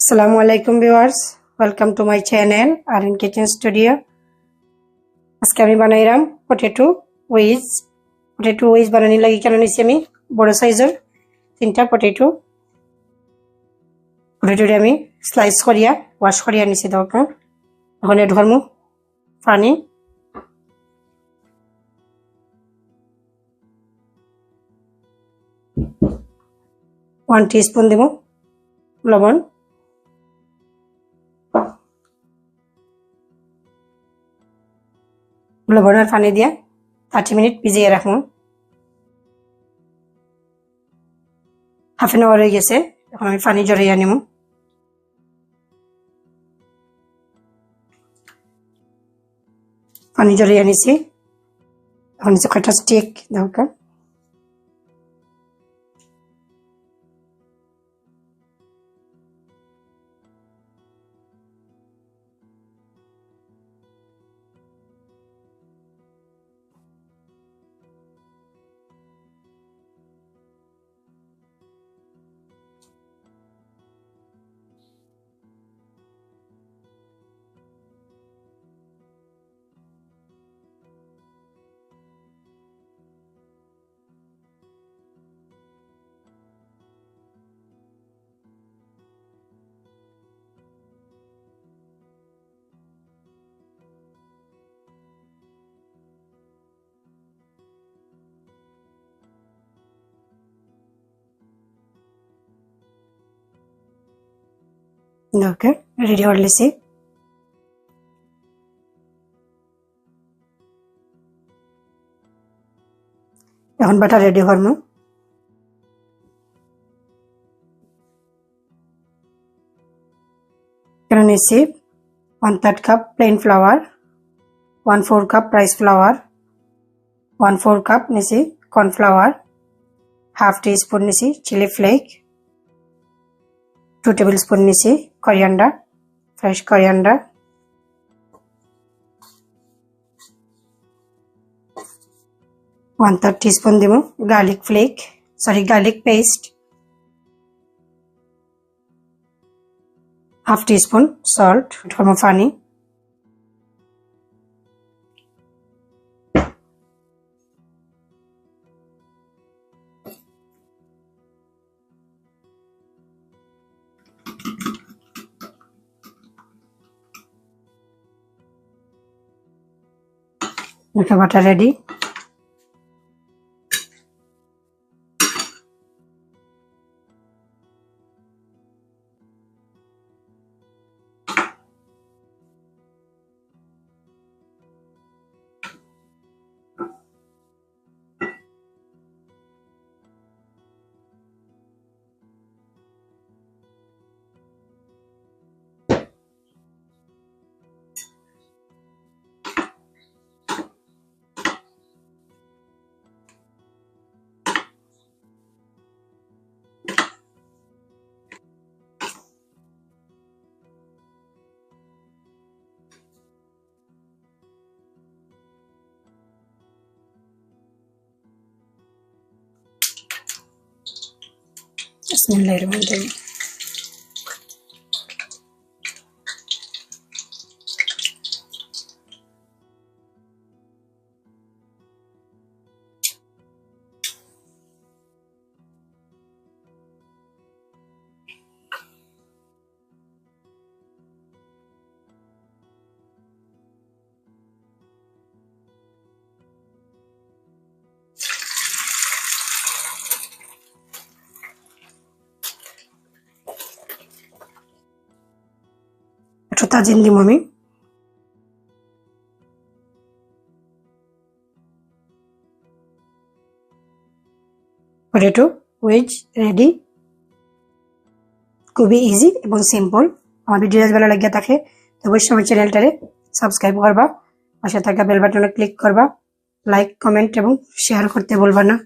আসসালামু আলাইকুম viewers welcome to my channel R in kitchen studio আজকে আমি বানাইলাম পটেটো উইজ পটেটো উইজ বানানি লাগি কেন নিছি আমি? বড় সাইজের তিনটা পটেটো পটেটোটি আমি স্লাইস করিয়া ওয়াশ করিয়া নিছি দরকার এখন ধর্ম পানি। ওয়ান টিস্পুন দেব লবণ। লবণের পানি দিয়ে থার্টি মিনিট ভিজিয়ে রাখুন হাফ এন আওয়ার হয়ে গেছে এখন আমি পানি জড়িয়ে নিব পানি জড়িয়ে নিছি এখন কয়টা স্টিক দরকার ওকে রেডি করে লিছি এখন বাটা রেডি করবো এখানে নিচ্ছি one third cup plain flour one four cup rice flour one four cup নিছি কর্নফ্লাওয়ার হাফ টি স্পুন নিছি chilli flake two tablespoon নিছি coriander fresh coriander one third teaspoon দিব garlic flake sorry garlic paste half teaspoon salt ধর্ম পানি দুটো বাটা ready just one later on doing. তাজিন দিব আমি। পটেটো ওয়েজ রেডি খুবই ইজি এবং সিম্পল আমার ভিডিও ভালো লাগিয়ে থাকে, তো অবশ্যই আমার চ্যানেলটারে সাবস্ক্রাইব করবা, পাশে থাকা বেল বাটনে ক্লিক করবা লাইক কমেন্ট এবং শেয়ার করতে বলবা না।